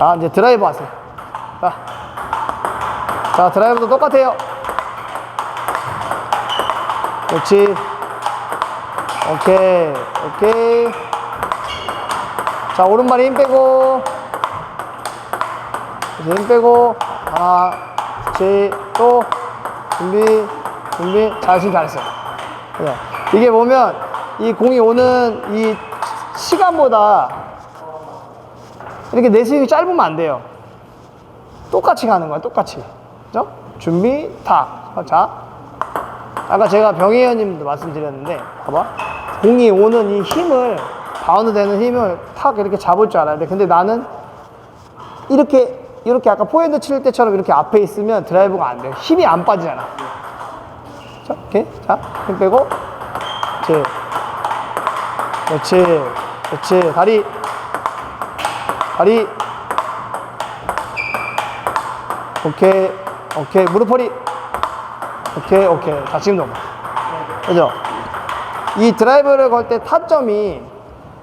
자, 이제 드라이브 하세요. 자, 자 드라이브도 똑같아요. 그렇지. 오케이, 오케이. 자, 오른발에 힘 빼고. 힘 빼고. 하나, 그렇지. 또. 준비, 준비. 잘했어, 잘했어. 그래. 이게 보면 이 공이 오는 이 시간보다 이렇게 내 스윙이 짧으면 안 돼요. 똑같이 가는 거야, 똑같이. 그죠? 준비, 탁. 자. 아까 제가 병혜연님도 말씀드렸는데, 봐봐. 공이 오는 이 힘을, 바운드 되는 힘을 탁 이렇게 잡을 줄 알아야 돼. 근데 나는 이렇게, 이렇게 아까 포핸드 칠 때처럼 이렇게 앞에 있으면 드라이브가 안 돼. 힘이 안 빠지잖아. 자, 이렇게. 자, 힘 빼고. 그렇지. 그렇지. 그렇지. 다리. 다리. 오케이. 오케이. 무릎 허리. 오케이. 오케이. 자, 지금 넘어. 그죠? 이 드라이브를 걸 때 타점이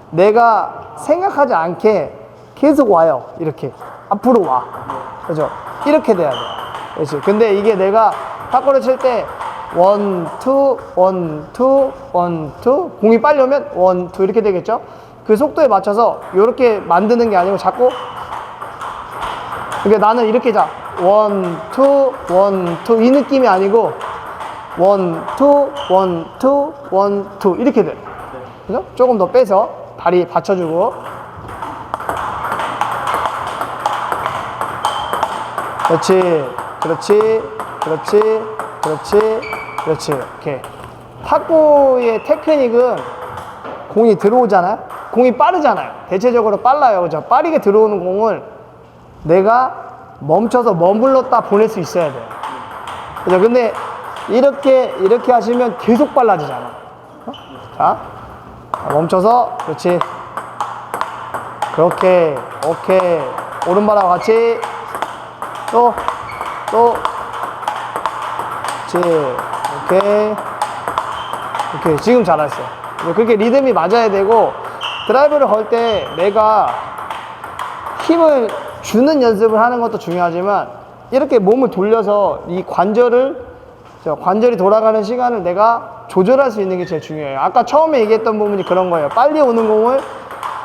내가 생각하지 않게 계속 와요. 이렇게. 앞으로 와. 그죠? 이렇게 돼야 돼. 그렇지. 근데 이게 내가 탁구를 칠 때, 원, 투, 원, 투, 원, 투. 공이 빨리 오면 원, 투. 이렇게 되겠죠? 그 속도에 맞춰서 이렇게 만드는 게 아니고 자꾸 그러니까 나는 이렇게 자. 원, 투, 원, 투. 이 느낌이 아니고 원, 투, 원, 투, 원, 투. 이렇게 돼. 그죠? 조금 더 빼서 다리 받쳐주고. 그렇지. 그렇지. 그렇지. 그렇지. 그렇지. 오케이. 탁구의 테크닉은 공이 들어오잖아요. 공이 빠르잖아요. 대체적으로 빨라요. 그죠? 빠르게 들어오는 공을 내가 멈춰서 머물렀다 보낼 수 있어야 돼요. 그죠? 근데 이렇게, 이렇게 하시면 계속 빨라지잖아. 어? 자, 자, 멈춰서, 그렇지. 그렇게, 오케이. 오른발하고 같이. 또, 또. 그렇지. 오케이. 오케이. 지금 잘했어요. 그렇게 리듬이 맞아야 되고, 드라이브를 걸 때 내가 힘을 주는 연습을 하는 것도 중요하지만 이렇게 몸을 돌려서 이 관절을 저 관절이 돌아가는 시간을 내가 조절할 수 있는 게 제일 중요해요. 아까 처음에 얘기했던 부분이 그런 거예요. 빨리 오는 공을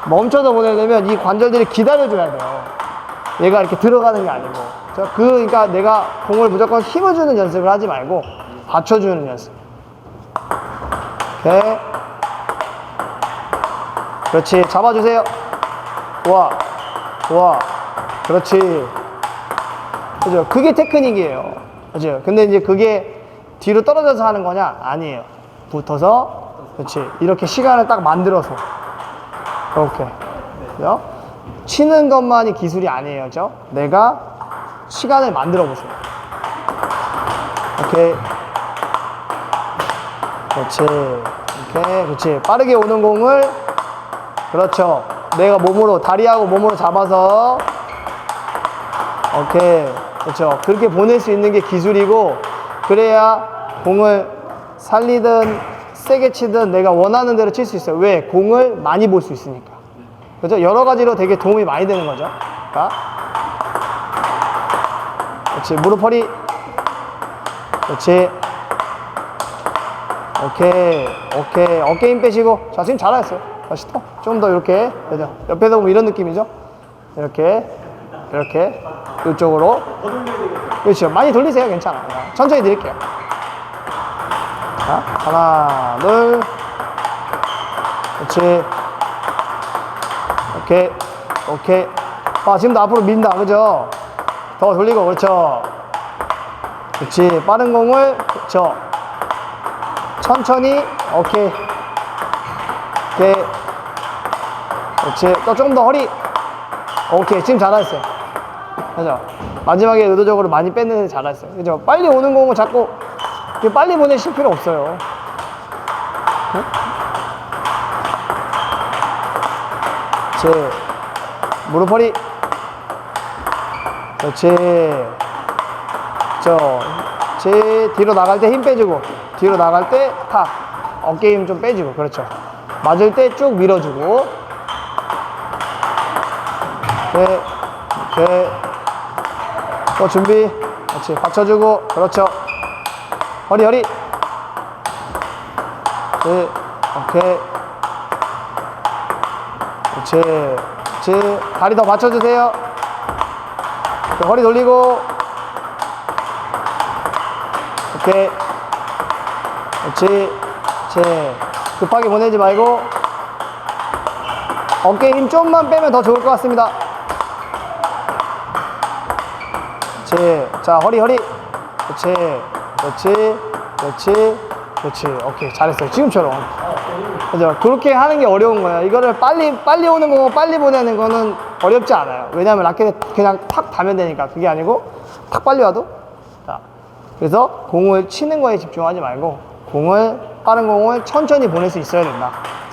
멈춰서 보내려면 이 관절들이 기다려줘야 돼요. 얘가 이렇게 들어가는 게 아니고. 저 그, 그러니까 내가 공을 무조건 힘을 주는 연습을 하지 말고 받쳐주는 연습. 오케이. 그렇지. 잡아주세요. 좋아. 좋아. 그렇지. 그죠? 그게 테크닉이에요. 그죠? 근데 이제 그게 뒤로 떨어져서 하는 거냐? 아니에요. 붙어서, 그렇지. 이렇게 시간을 딱 만들어서. 이렇게. 그죠? 치는 것만이 기술이 아니에요. 죠 내가 시간을 만들어 보세요. 오케이. 그렇지. 오케이. 그렇지. 빠르게 오는 공을, 그렇죠. 내가 몸으로, 다리하고 몸으로 잡아서, 오케이. 그렇죠. 그렇게 보낼 수 있는 게 기술이고, 그래야 공을 살리든 세게 치든 내가 원하는 대로 칠 수 있어요. 왜? 공을 많이 볼 수 있으니까. 그죠? 여러 가지로 되게 도움이 많이 되는 거죠. 자. 그렇지. 무릎 허리. 그렇지. 오케이. 오케이. 어깨 힘 빼시고. 자, 지금 잘하셨어요. 또. 좀더 이렇게. 그죠? 옆에서 보면 이런 느낌이죠? 이렇게. 이렇게. 이쪽으로. 그렇죠. 많이 돌리세요. 괜찮아. 천천히 드릴게요. 자, 하나, 둘. 그렇지. 오케이. 오케이. 아, 지금도 앞으로 민다. 그죠? 더 돌리고, 그렇죠. 그렇지. 빠른 공을, 그렇죠. 천천히, 오케이. 오케이. 그렇지. 또좀더 허리. 오케이. 지금 잘하셨어요. 그죠? 마지막에 의도적으로 많이 뺐는데 잘했어요. 그죠? 빨리 오는 공을 자꾸 빨리 보내실 필요 없어요. 응? 그렇지. 무릎 허리. 그렇지. 저, 제 뒤로 나갈 때 힘 빼주고, 뒤로 나갈 때 탁. 어깨 힘 좀 빼주고, 그렇죠. 맞을 때 쭉 밀어주고. 네. 오케이. 또 준비. 그렇지. 받쳐주고. 그렇죠. 허리, 허리. 네. 오케이. 그렇지. 그렇지. 다리 더 받쳐주세요. 그 허리 돌리고. 오케이. 그렇지. 그렇지. 급하게 보내지 말고. 어깨 힘 좀만 빼면 더 좋을 것 같습니다. 그렇지. 자, 허리, 허리. 그렇지. 그렇지. 그렇지. 그렇지. 오케이. 잘했어요. 지금처럼. 그죠? 그렇게 하는 게 어려운 거예요. 이거를 빨리, 빨리 오는 거고 빨리 보내는 거는 어렵지 않아요. 왜냐면 라켓에 그냥 탁 닿으면 되니까. 그게 아니고 탁 빨리 와도. 자. 그래서 공을 치는 거에 집중하지 말고 공을, 빠른 공을 천천히 보낼 수 있어야 된다.